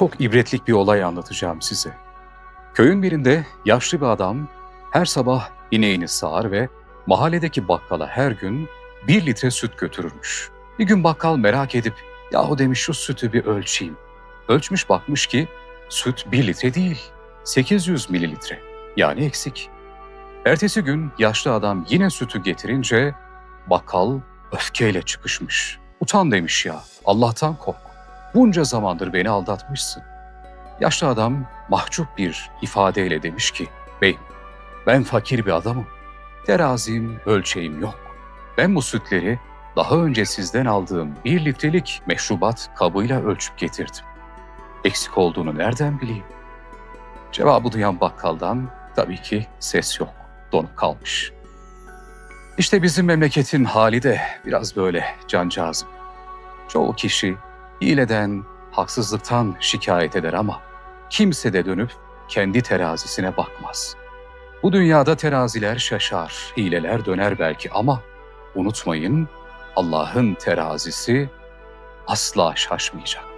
çok ibretlik bir olay anlatacağım size. Köyün birinde yaşlı bir adam her sabah ineğini sağar ve mahalledeki bakkala her gün bir litre süt götürürmüş. Bir gün bakkal merak edip yahu demiş şu sütü bir ölçeyim. Ölçmüş bakmış ki süt bir litre değil 800 mililitre yani eksik. Ertesi gün yaşlı adam yine sütü getirince bakkal öfkeyle çıkışmış. Utan demiş ya Allah'tan kork. Bunca zamandır beni aldatmışsın. Yaşlı adam mahcup bir ifadeyle demiş ki, Beyim, ben fakir bir adamım. Terazim, ölçeğim yok. Ben bu sütleri daha önce sizden aldığım bir litrelik meşrubat kabıyla ölçüp getirdim. Eksik olduğunu nereden bileyim? Cevabı duyan bakkaldan tabii ki ses yok, donup kalmış. İşte bizim memleketin hali de biraz böyle cancağızım. Çoğu kişi hileden, haksızlıktan şikayet eder ama kimse de dönüp kendi terazisine bakmaz. Bu dünyada teraziler şaşar, hileler döner belki ama unutmayın Allah'ın terazisi asla şaşmayacak.